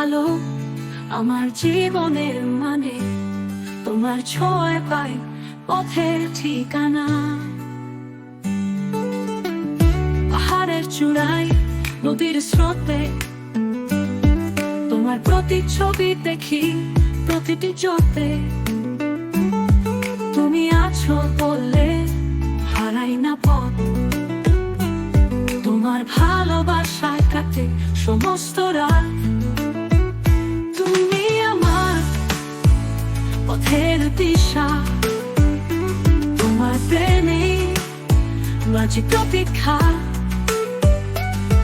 আলো আমার জীবনের মানে তোমার ছয় পাই পথের ঠিকানা। পাহাড়ের চূড়ায়, নদীর স্রোতে, তোমার প্রতিচ্ছবি দেখি প্রতিটি চোখে। তুমি আছো বললে হারাই না পথ। তোমার ভালোবাসায় কাটে সমস্ত রাত। বাজি প্রতীক্ষা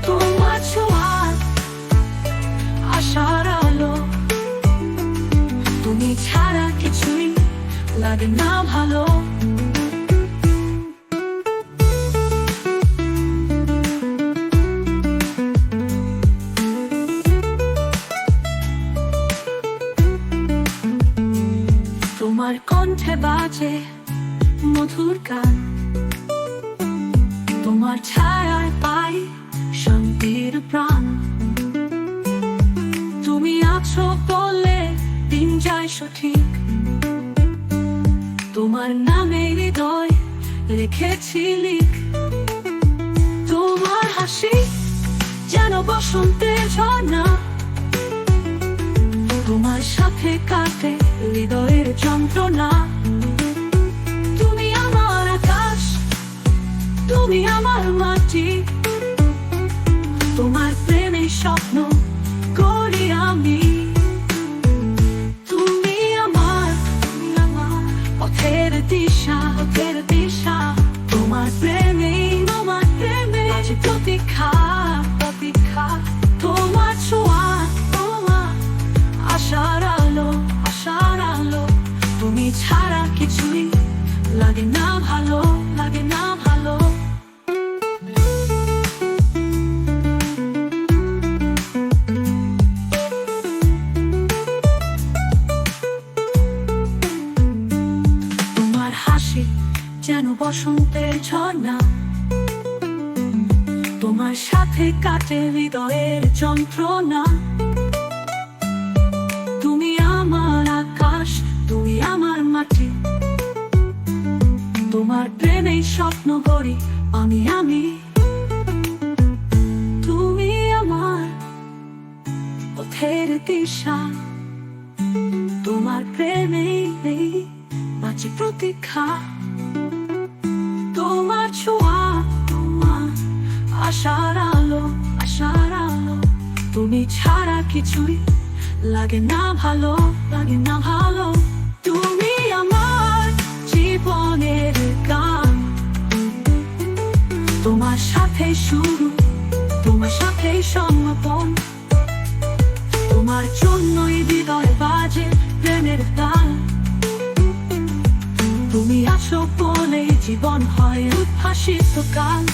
তোমার ছোঁয়ার আশার আলো। তুমি ছাড়া কিছুই লাগে না ভালো। তোমার কণ্ঠে বাজে মধুর গান। তোমার ছায়ায় পাই শান্তির প্রাণ। তুমি আছো বলে দিন যায় সঠিক। তোমার নামে হৃদয় রেখেছি লিখ তোমার হাসি যেন বসন্তের ঝর্ণা। তোমার সাথে কাটে হৃদয়ের যন্ত্রণা। দিশা প্রতীক্ষা প্রতীক্ষা। তোমার ছোঁয়া, তোমার আশার আলো আশার আলো। তুমি ছাড়া কিছুই লাগে না ভালো, লাগে না ভালো। যেন বসন্তের ঝর্ণা। তোমার সাথে কাটে হৃদয়ের যন্ত্রণা। তুমি আমার আকাশ, তুমি আমার মাটি। তোমার প্রেমে স্বপ্ন করি আমি আমি। তুমি আমার পথের দিশা। তোমার প্রেমে নেই, বাঁচি প্রতীক্ষা। তুমি ছাড়া কিছুই লাগে না ভালো, লাগে না ভালো। তুমি আমার জীবনের গান। তোমার সাথে শুরু, তোমার সাথে সমাপন। তোমার জন্যই হৃদয় বাজে প্রেমের গান। তুমি আছো বলে জীবন হয় উদ্ভাসিত গান।